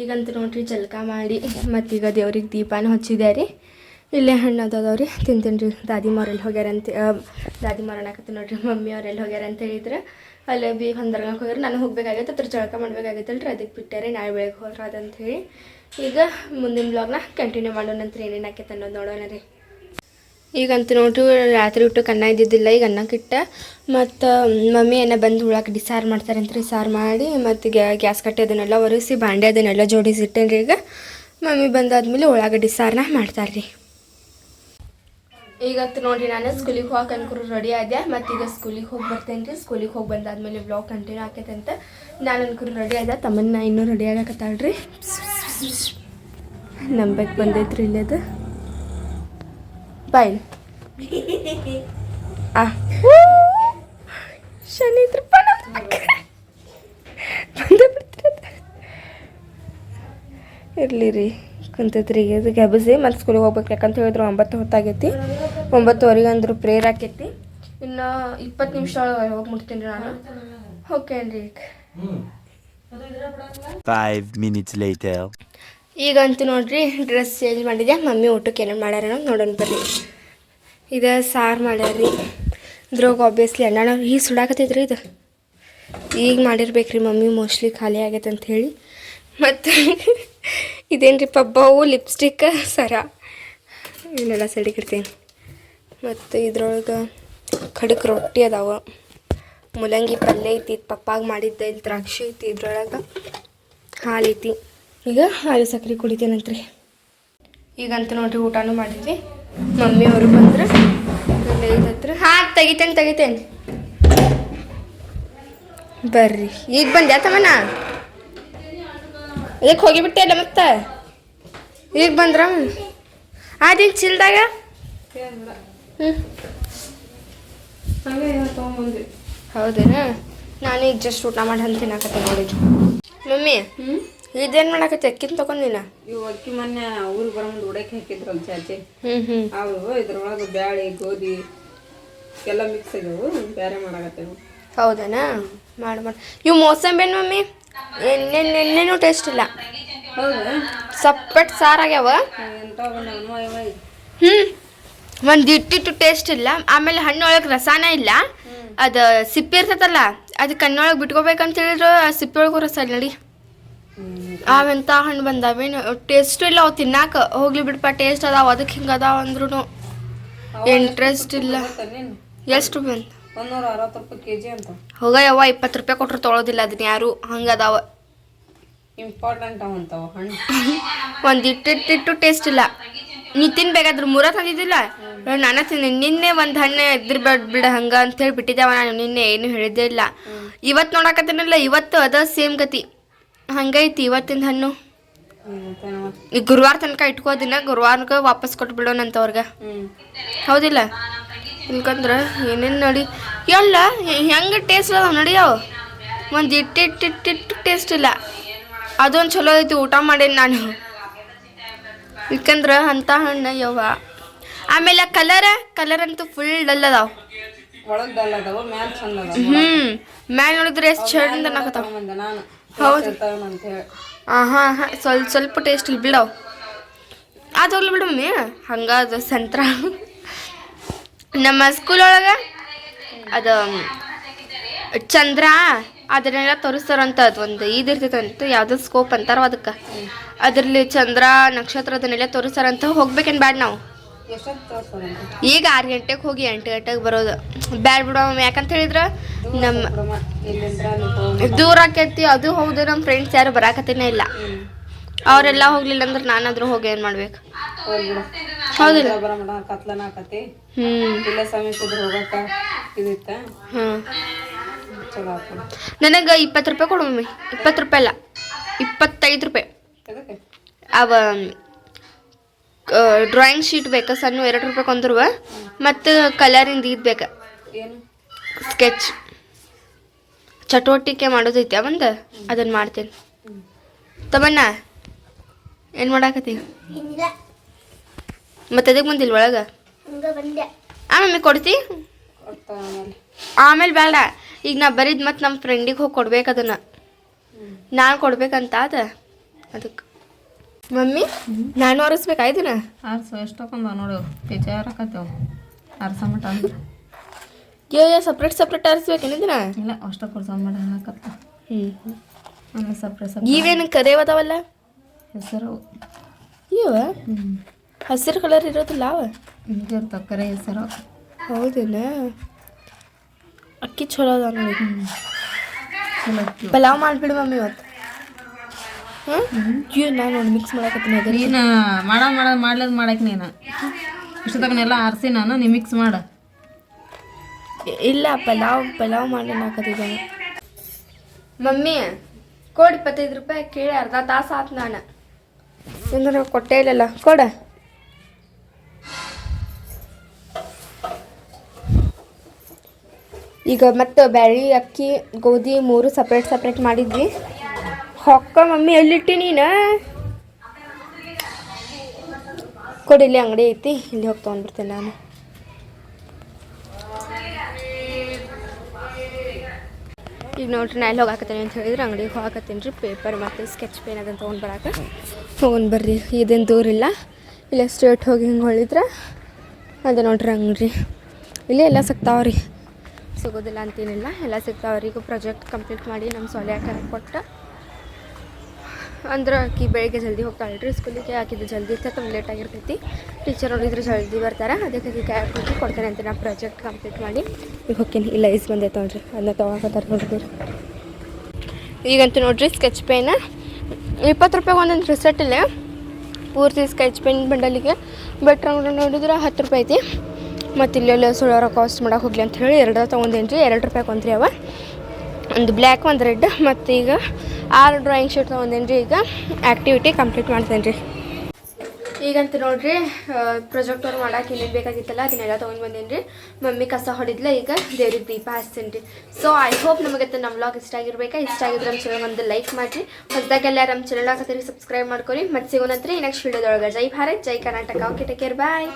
ಈಗಂತೂ ನೋಡ್ರಿ ಜಲ್ಕ ಮಾಡಿ ಮತ್ತೀಗ ದೇವ್ರಿಗೆ ದೀಪಾನ ಹಚ್ಚಿದೆ ರೀ ಇಲ್ಲೇ ಹಣ್ಣು ಅದಾವ ರೀ ತಿಂತೀನಿ ರೀ ದಾದಿ ಎಲ್ಲಿ ಹೋಗ್ಯಾರಂತ. ದಾದಿ ಅನ್ನಕತ್ತೀನಿ ನೋಡ್ರಿ. ಮಮ್ಮಿ ಅವ್ರು ಎಲ್ಲಿ ಹೋಗ್ಯಾರ ಅಂತ ಹೇಳಿದ್ರೆ. ಅಲ್ಲೇ ಬಿ ಹೊಂದರ್ಗಕ್ಕೆ ಹೋಗ್ಯಾರ ನಾನು ಹೋಗ್ಬೇಕಾಗೈತೆ, ಅದ್ರ ಜಳಕ ಮಾಡ್ಬೇಕಾಗೈತಲ್ರಿ. ಅದಕ್ಕೆ ಬಿಟ್ಟಾರೆ, ನಾಳೆ ಬೆಳಗ್ಗೆ ಹೋದ್ರ ಅದಂತ ಹೇಳಿ ಈಗ ಮುಂದಿನ ಬ್ಲಾಗ್ನ ಕಂಟಿನ್ಯೂ ಮಾಡೋಣ ಅಂತ ಏನೇನು ಆಕೈತೆ ಅನ್ನೋದು ನೋಡೋಣ ರೀ ಈಗಂತೂ ನೋಡ್ರಿ, ರಾತ್ರಿ ಊಟಕ್ಕೆ ಅನ್ನ ಇದ್ದಿದ್ದಿಲ್ಲ, ಈಗ ಅನ್ನಕ್ಕಿಟ್ಟ ಮತ್ತು ಮಮ್ಮಿ ಏನ ಬಂದು ಉಳ್ಳಾಗಡ್ಡಿ ಸಾರು ಮಾಡ್ತಾರಂತ್ರಿ ಸಾರು ಮಾಡಿ, ಮತ್ತು ಗ್ಯಾಸ್ ಕಟ್ಟೆ ಅದನ್ನೆಲ್ಲ ಒರೆಸಿ, ಬಾಂಡೆ ಅದನ್ನೆಲ್ಲ ಜೋಡಿಸಿ ರೀ ಈಗ. ಮಮ್ಮಿ ಬಂದಾದ್ಮೇಲೆ ಉಳ್ಳಾಗಡ್ಡಿ ಸಾರನ್ನ ಮಾಡ್ತಾರೆ ರೀ ಈಗಂತೂ ನೋಡಿರಿ, ನಾನು ಸ್ಕೂಲಿಗೆ ಹೋಗಕ್ಕೆ ಅನ್ಕೂರು ರೆಡಿ ಆದೆ ಮತ್ತು ಈಗ ಸ್ಕೂಲಿಗೆ ಹೋಗಿ ಬರ್ತೇನೆ ರೀ ಸ್ಕೂಲಿಗೆ ಹೋಗಿ ಬಂದಾದ್ಮೇಲೆ ಬ್ಲಾಗ್ ಕಂಟಿನ್ಯೂ ಆಕೈತೆ ಅಂತ ನಾನು ಅನ್ಕೂರು ರೆಡಿ ಆದ ತಮ್ಮನ್ನ ಇನ್ನೂ ರೆಡಿ ಆಗಕತ್ತಾಳ್ರಿ. ನಂಬಕ್ಕೆ ಬಂದೈತ್ರಿ ಇಲ್ಲದ ಬಾಯ್ ಆ ಶನಿ ಬಿಡ್ತಿರತ್ತ ಇರಲಿ ರೀ ಕುಂತೈತ್ರಿ ಇದು ಗಬಸಿ ಮತ್ತು ಸ್ಕೂಲಿಗೆ ಹೋಗ್ಬೇಕು. ಯಾಕಂತ ಹೇಳಿದ್ರು ಒಂಬತ್ತು ಹೊತ್ತಾಗೈತಿ. ಒಂಬತ್ತುವರೆಗೆ ಅಂದ್ರು ಪ್ರೇಯರ್ ಆಕೈತಿ ಇನ್ನು ಇಪ್ಪತ್ತು ನಿಮಿಷ ಒಳಗೆ ಹೋಗಿ ಮುಟ್ತೀನಿ ನಾನು. ಓಕೆ ರೀ ಫೈವ್ ಮಿನಿಟ್ಸ್ minutes later. ಈಗಂತೂ ನೋಡ್ರಿ ಡ್ರೆಸ್ ಚೇಂಜ್ ಮಾಡಿದೆ. ಮಮ್ಮಿ ಊಟಕ್ಕೆ ಏನೇನು ಮಾಡ್ಯಾರ ನೋಡೋಣ ಬರ್ರಿ. ಇದು ಸಾರು ಮಾಡ್ಯಾರ್ರಿ. ಇದ್ರಾಗ ಆಬ್ವಿಯಸ್ಲಿ ಅಣ್ಣ ಈಗ ಸುಡಾಕತ್ತೈತ್ರಿ ಇದು. ಈಗ ಮಾಡಿರ್ಬೇಕ್ರಿ ಮಮ್ಮಿ ಮೋಸ್ಟ್ಲಿ ಖಾಲಿ ಆಗೈತೆ ಅಂತ ಹೇಳಿ. ಮತ್ತು ಇದೇನ್ರಿ ಪಬ್ಬವು ಲಿಪ್ಸ್ಟಿಕ್ ಸರ. ಇವನ್ನೆಲ್ಲ ಸಡಿಗಿಡ್ತೀನಿ ಮತ್ತು ಇದ್ರೊಳಗೆ ಖಡಕ್ ರೊಟ್ಟಿ ಅದಾವ. ಮೂಲಂಗಿ ಪಲ್ಯ ಐತಿ, ಪಪ್ಪಾಗ ಮಾಡಿದ್ದೆ ದ್ರಾಕ್ಷಿ ಐತಿ ಇದ್ರೊಳಗೆ. ಹಾಲು ಐತಿ. ಈಗ ಹಾಲು ಸಕ್ಕರೆ ಕುಡಿತೇನಂತ್ರಿ ಈಗಂತೂ ನೋಡ್ರಿ ಊಟನೂ ಮಾಡಿದ್ವಿ. ಮಮ್ಮಿ ಅವರು ಬಂದ್ರೆ. ಹತ್ರ ಹಾಂ ತೆಗಿತೇನೆ ತೆಗಿತೇನೆ. ಬರ್ರಿ. ಈಗ ಬಂದ್ಯಾ ತಮ್ಮನ ಇದಕ್ಕೆ ಹೋಗಿಬಿಟ್ಟೆ ಅಲ್ಲ ಮತ್ತೆ? ಈಗ ಬಂದ್ರ? ಅದೇನು ಚಿಲ್ದಾಗ? ಹೌದೇನಾ? ನಾನು ಈಗ ಜಸ್ಟ್ ಊಟ ಮಾಡಿ ಅಂತ ತಿನ್ನಾಕತ್ತೆ ನೋಡಿದ್ರು ಮಮ್ಮಿ? ಇದೇನು ಮಾಡಕತ್ತೆ? ಅಕ್ಕಿನ ತಗೊಂಡಿನ ಇವು ಅಕ್ಕಿ ಮೊನ್ನೆ ಊರಿಗೆ ಬರೋ ಮುಂದೆ ಉಡಕ್ಕೆ ಹಾಕಿದ್ರಲ್ಲ ಚಾಚಿ. ಹ್ಮ್ ಹ್ಮ್. ಅವು ಇದ್ರೊಳಗೆ ಬ್ಯಾಳಿ ಗೋಧಿ ಎಲ್ಲ ಮಿಕ್ಸ್ ಇದಾವು ಬೇರೆ ಮಾಡಾಕತ್ತೇವು. ಹೌದನಾ? ಮಾಡಿ ಮಾಡಿ. ಇವು ಮೋಸಂಬಿ ಏನು ಮಮ್ಮಿ ಎಣ್ಣೆ ಎಣ್ಣೆನೂ ಟೇಸ್ಟ್ ಇಲ್ಲ. ಹೌದಾ? ಸಪ್ಪಟ್ ಸಾರಾಗ್ಯಾವ ಆಗ್ಯಾವ. ಹ್ಮ್. ಹ್ಞೂ ಒಂದು ಇಟ್ಟಿಟ್ಟು ಟೇಸ್ಟ್ ಇಲ್ಲ. ಆಮೇಲೆ ಹಣ್ಣೊಳಗೆ ರಸಾನ ಇಲ್ಲ. ಅದು ಸಿಪ್ಪೆ ಇರ್ತೈತಲ್ಲ ಅದು ಕಣ್ಣೊಳಗೆ ಬಿಟ್ಕೋಬೇಕಂತ ಹೇಳಿದ್ರು ಆ ಸಿಪ್ಪೆ ಒಳಗೂ ರಸ ಇಲ್ಲ ನಡಿ. ಅವೆಂತ ಹಣ್ಣು ಬಂದಾವೇನು ಟೇಸ್ಟ್ ಇಲ್ಲ ಅವು ತಿನ್ನಾಕ ಹೋಗ್ಲಿ ಬಿಡಪ್ಪ ಟೇಸ್ಟ್ ಅದಾವ ಅದಕ್ಕೆ ಹಿಂಗೆ ಅದಾವ ಅಂದ್ರೂ ಇಂಟ್ರೆಸ್ಟ್ ಇಲ್ಲ. ಎಷ್ಟು ಬಂದು ಒಂದೂರ ಅರವತ್ತು ರೂಪಾಯಿ ಕೆ ಜಿ ಅಂತ. ಹೋಗ ಯವ್ವ ಇಪ್ಪತ್ತು ರೂಪಾಯಿ ಕೊಟ್ಟರು ತೊಳೋದಿಲ್ಲ ಅದನ್ನ ಯಾರು? ಹಂಗೆ ಅದಾವ. ಇಂಪಾರ್ಟೆಂಟ್ ಅವಂತಾವ ಹಣ್ಣು. ಒಂದು ಇಟ್ಟಿಟ್ಟಿಟ್ಟು ಟೇಸ್ಟ್ ಇಲ್ಲ. ನೀ ತಿನ್ಬೇಕಾದ್ರೆ ಮೂರ ತಂದಿದ್ದಿಲ್ಲ? ನಾನು ತಿಂದೆ. ನಿನ್ನೆ ಒಂದು ಹಣ್ಣು ಇದ್ರ ಬೇಡ ಬಿಡ ಹಂಗ ಅಂತ ಹೇಳಿ ಬಿಟ್ಟಿದ್ದೇವ ನಾನು. ನಿನ್ನೆ ಏನು ಹೇಳಿದ್ದೇ ಇಲ್ಲ. ಇವತ್ತು ನೋಡಕತ್ತೀನಲ್ಲ ಇವತ್ತು ಅದ ಸೇಮ್ ಗತಿ. ಹಂಗೈತಿ ಇವತ್ತಿನ ಹಣ್ಣು. ಈಗ ಗುರುವಾರ ತನಕ ಇಟ್ಕೋದಿನ ಗುರುವಾರಕ್ಕೆ ವಾಪಸ್ ಕೊಟ್ಟು ಬಿಡೋಣಂತ ಅವ್ರಿಗೆ ಹೌದಿಲ್ಲ? ಇಲ್ಕಂದ್ರೆ ಏನೇನು ನೋಡಿ ಎಲ್ಲ ಹೆಂಗೆ ಟೇಸ್ಟ್ ಅದಾವ ಅವು? ಒಂದು ಇಟ್ಟಿಟ್ಟಿಟ್ಟಿಟ್ಟು ಟೇಸ್ಟ್ ಇಲ್ಲ. ಅದೊಂದು ಚಲೋ ಐತಿ ಊಟ ಮಾಡೇನಿ ನಾನು. ಯಾಕಂದ್ರೆ ಅಂಥ ಹಣ್ಣು ಯವ್ವ. ಆಮೇಲೆ ಕಲರ್ ಕಲರ್ ಅಂತೂ ಫುಲ್ ಡಲ್ ಅದಾವ. ಹ್ಞೂ ಮ್ಯಾಲ ನೋಡಿದ್ರೆ ಎಷ್ಟು ಚಂದ ಅನ್ನಕತ್ತಾವ ಹೌದು. ಹಾಂ ಹಾಂ ಸ್ವಲ್ಪ ಸ್ವಲ್ಪ ಟೇಸ್ಟ್ ಇಲ್ಲಿ ಬಿಡವ್ ಅದು ಹೋಗ್ಲಿ ಬಿಡು ಹಂಗಾದ ಸಂತ್ರ. ನಮ್ಮ ಸ್ಕೂಲ್ ಒಳಗೆ ಅದು ಚಂದ್ರ ಅದನ್ನೆಲ್ಲ ತೋರಿಸ್ತಾರಂತ ಅದು. ಒಂದು ಇದಿರ್ತೈತಂತ ಯಾವುದೋ ಸ್ಕೋಪ್ ಅಂತಾರ ಅದಕ್ಕೆ. ಅದರಲ್ಲಿ ಚಂದ್ರ ನಕ್ಷತ್ರ ಅದನ್ನೆಲ್ಲ ತೋರಿಸ್ತಾರಂತ. ಹೋಗ್ಬೇಕೇನು ಬ್ಯಾಡ ನಾವು? ಈಗ ಆರು ಗಂಟೆಗೆ ಹೋಗಿ ಎಂಟು ಗಂಟೆಗೆ ಬರೋದು. ಬ್ಯಾಡ್ ಬಿಡೋ ಯಾಕಂತ ಹೇಳಿದ್ರೆ ನಮ್ಮ ಬಿಡಮ್ಮ ದೂರ ಆಕೈತಿ, ಅದು ಹೌದು ನಮ್ಮ ಫ್ರೆಂಡ್ಸ್ ಯಾರು ಬರಾಕತ್ತೇನೆ ಇಲ್ಲ. ಅವರೆಲ್ಲ ಹೋಗ್ಲಿಲ್ಲ ಅಂದ್ರೆ ನಾನಾದ್ರೂ ಹೋಗಿ ಏನು ಮಾಡ್ಬೇಕು? ನನಗ ನನಗೆ ಇಪ್ಪತ್ತು ರೂಪಾಯಿ ಕೊಡು ಮಮ್ಮಿ ಇಪ್ಪತ್ತು ರೂಪಾಯಿ ಅಲ್ಲ, ಇಪ್ಪತ್ತೈದು ರೂಪಾಯಿ. ಅವ ಡ್ರಾಯಿಂಗ್ ಶೀಟ್ ಬೇಕಾ? ಸಣ್ಣ ಎರಡು ರೂಪಾಯಿ ಕೊಂದ್ರುವ. ಮತ್ತು ಕಲರಿಂದ ಇದು ಬೇಕಾ? ಏನು? ಸ್ಕೆಚ್ ಚಟುವಟಿಕೆ ಮಾಡೋದೈತೆ ಒಂದು ಅದನ್ನು ಮಾಡ್ತೀನಿ. ತಮ್ಮಣ್ಣ ಏನು ಮಾಡಾಕತ್ತಿ? ಮತ್ತೆ ಅದಕ್ಕೆ ಬಂದಿಲ್ಲ ಒಳಗೆ? ಆಮೇಲೆ ಕೊಡ್ತಿ? ಕೊಡ್ತಾವ ಆಮೇಲೆ. ಆಮೇಲೆ ಬೇಡ. ಈಗ ನಾ ಬರೀದ್ ಮತ್ತೆ ನಮ್ಮ ಫ್ರೆಂಡಿಗೆ ಹೋಗಿ ಕೊಡ್ಬೇಕು ಅದನ್ನು. ನಾನು ಕೊಡ್ಬೇಕಂತ ಅದ ಅದಕ್ಕೆ ಮಮ್ಮಿ ನಾನು ಆರಿಸ್ಬೇಕಾಯ್ತಿನ ಆರಿಸು ಆರ್ಸು ಎಷ್ಟು ತಕೊಂಡ ನೋಡು ಬೇಜಾರಾಕತ್ತೇವು ಆರ್ಸ ಮಟ ಅಂದ್ರೆ ಯೋ ಯೋ ಸಪ್ರೇಟ್ ಸಪ್ರೇಟ್ ಆರಿಸ್ಬೇಕೇನು ಇದನ್ನ ಇಲ್ಲ ಅಷ್ಟ ಕೊಡ್ಸ ಮಾಡ ಹಾಕತ್ತ ಹ್ಞೂ ಆಮೇಲೆ ಸಪ್ರೇಟ್ ಸಪ್ರೇಟ್ ಇವೇನು ಕರೇವದಾವಲ್ಲ ಹೆಸರು. ಇವ? ಹಸಿರು ಕಲರ್ ಇರೋದಿಲ್ಲ ಅವ? ಹಿಂಗೆ ಇರ್ತಾವ ಕರೆ ಹೆಸರು. ಹೌದೇನ? ಅಕ್ಕಿ ಚಲೋ ಅದ ನೋಡಿ. ಪಲಾವ್ ಮಾಡಿಬಿಡು ಮಮ್ಮಿ ಇವತ್ತು. ಹಾಂ ಇವ್ ನಾನು ಮಿಕ್ಸ್ ಮಾಡಕತ್ತೀನಿ ನೀನು ಮಾಡ ಮಾಡ ಮಾಡ್ಲದ್ ಮಾಡಕ್ಕೆ ನೀನು. ಇಷ್ಟೊತ್ತಗನೆಲ್ಲ ಆರಿಸಿ ನಾನು ನೀ ಮಿಕ್ಸ್ ಮಾಡ. ಇಲ್ಲ ಪಲಾವ್ ಪಲಾವ್ ಮಾಡಿ ಹಾಕತ್ತಿದ್ದಾನೆ ಮಮ್ಮಿ ಕೊಡು ಇಪ್ಪತ್ತೈದು ರೂಪಾಯಿ ಕೇಳಿ ಅರ್ಧ ತಾಸು ಆತು ನಾನು. ಅಂದ್ರೆ ಕೊಟ್ಟೇ ಇಲ್ಲಲ್ಲ ಕೊಡ. ಈಗ ಮತ್ತೆ ಬ್ಯಾಳಿ ಅಕ್ಕಿ ಗೋಧಿ ಮೂರು ಸಪ್ರೇಟ್ ಸಪ್ರೇಟ್ ಮಾಡಿದ್ವಿ. ಹೊಕ್ಕ ಮಮ್ಮಿ ಎಲ್ಲಿಟ್ಟಿ ನೀನು? ಕೊಡಿ, ಇಲ್ಲಿ ಅಂಗಡಿ ಐತಿ, ಇಲ್ಲಿ ಹೋಗಿ ತೊಗೊಂಡ್ಬರ್ತೇನೆ ನಾನು. ಈಗ ನೋಡ್ರಿ, ನಾ ಇಲ್ಲಿ ಹೋಗಾಕತ್ತೀನಿ ಅಂತ ಹೇಳಿದ್ರೆ ಅಂಗಡಿಗೆ ಹೋಗಾಕತ್ತೀನಿ ರೀ. ಪೇಪರ್ ಮತ್ತು ಸ್ಕೆಚ್ ಪೇನ್ ಅದನ್ನು ತೊಗೊಂಡು ಬರಾಕ. ತೊಗೊಂಡು ಬರ್ರಿ, ಇದೇನು ದೂರ ಇಲ್ಲ. ಇಲ್ಲ ಸ್ಟ್ರೇಟ್ ಹೋಗಿ ಹಿಂಗೆ ಹೊಳಿದ್ರೆ ಅದೇ ನೋಡ್ರಿ ಅಂಗಡಿ. ಇಲ್ಲೇ ಎಲ್ಲ ಸಿಗ್ತಾವ್ರಿ ಸಿಗೋದಿಲ್ಲ ಅಂತೇನಿಲ್ಲ, ಎಲ್ಲ ಸಿಗ್ತಾವ್ರಿ ಈಗ ಪ್ರಾಜೆಕ್ಟ್ ಕಂಪ್ಲೀಟ್ ಮಾಡಿ ನಮ್ಮ ಸೊಲ್ಯಾಕ ಕೊಟ್ಟು. ಅಂದ್ರೆ ಆಕಿ ಬೆಳಿಗ್ಗೆ ಜಲ್ದಿ ಹೋಗ್ತಾಳೆ. ರೀ ಸ್ಕೂಲಿಗೆ ಆಕಿದು ಜಲ್ದಿ ಇರ್ತೈತೆ ಲೇಟ್ ಆಗಿರ್ತೈತಿ. ಟೀಚರ್ ನೋಡಿದ್ರೆ ಜಲ್ದಿ ಬರ್ತಾರೆ. ಅದಕ್ಕೆ ಆಕಿ ಹೋಗಿ ಕೊಡ್ತೇನೆ ಅಂತ ನಾ ಪ್ರಾಜೆಕ್ಟ್ ಕಂಪ್ಲೀಟ್ ಮಾಡಿ. ಈಗ ಹೋಗ್ತೀನಿ. ಇಲ್ಲ, ಐಸ್ ಬಂದೈತೆ ನೋಡ್ರಿ ಅದನ್ನ ತೊಗೊಳಕತ್ತಾರ ನೋಡ್ರಿ ಈಗಂತೂ ನೋಡ್ರಿ ಸ್ಕೆಚ್ ಪೇನ ಇಪ್ಪತ್ತು ರೂಪಾಯಿ ಒಂದೊಂದು ರಿಸೆಟ್ ಇಲ್ಲ. ಪೂರ್ತಿ ಸ್ಕೆಚ್ ಪೆನ್ ಬಂಡಲಿಗೆ. ಬೆಟ್ರ್ ನೋಡಿದ್ರೆ ಹತ್ತು ರೂಪಾಯಿ ಐತಿ. ಮತ್ತು ಇಲ್ಲೆಲ್ಲ ಸುಳ್ಳೋರ ಕಾಸ್ಟ್ ಮಾಡೋಕೆ ಹೋಗ್ಲಿ ಅಂತ ಹೇಳಿ ಎರಡು ತೊಗೊಂಡೇನಿ ರೀ ಎರಡು ರೂಪಾಯಿ ಕೊಂತ್ರಿ ಅವ. ಒಂದು ಬ್ಲ್ಯಾಕ್, ಒಂದು ರೆಡ್ ಮತ್ತು ಈಗ ಆರು ಡ್ರಾಯಿಂಗ್ ಶೀಟ್ ತೊಗೊಂಡೇನಿ ರೀ ಈಗ ಆ್ಯಕ್ಟಿವಿಟಿ ಕಂಪ್ಲೀಟ್ ಮಾಡ್ತೇನೆ ರೀ ಈಗಂತ ನೋಡ್ರಿ ಪ್ರೊಜೆಕ್ಟ್ ಅವ್ರು ಮಾಡಕ್ಕೆ ಏನೇನು ಬೇಕಾಗಿತ್ತಲ್ಲ, ಅದನ್ನೆಲ್ಲ ತೊಗೊಂಡು ಬಂದೇನಿ ರೀ ಮಮ್ಮಿ ಕಸ ಹೊಡಿದ್ಲ, ಈಗ ದೇವ್ರಿಗೆ ದೀಪ ಹಚ್ತೀನಿ ರೀ ಸೊ ಐ ಹೋಪ್ ನಮಗೆ ನಮ್ಮ ವ್ಲಾಗ್ ಇಷ್ಟ ಆಗಿರ್ಬೇಕು? ಇಷ್ಟ ಆಗಿದ್ರೆ ನಮ್ಮ ಚಾನಲ್ ಒಂದು ಲೈಕ್ ಮಾಡಿರಿ. ಹೊಸದಾಗೆಲ್ಲ ನಮ್ಮ ಚಾನಲ್ ಹಾಕತ್ತೀರಿ ಸಬ್ಸ್ಕ್ರೈಬ್ ಮಾಡ್ಕೊರಿ. ಮತ್ತೆ ಸಿಗೋಣಂತ್ರಿ ನೆಕ್ಸ್ಟ್ ವಿಡಿಯೋದೊಳಗೆ ಜೈ ಭಾರತ್, ಜೈ Karnataka. Okay take care bye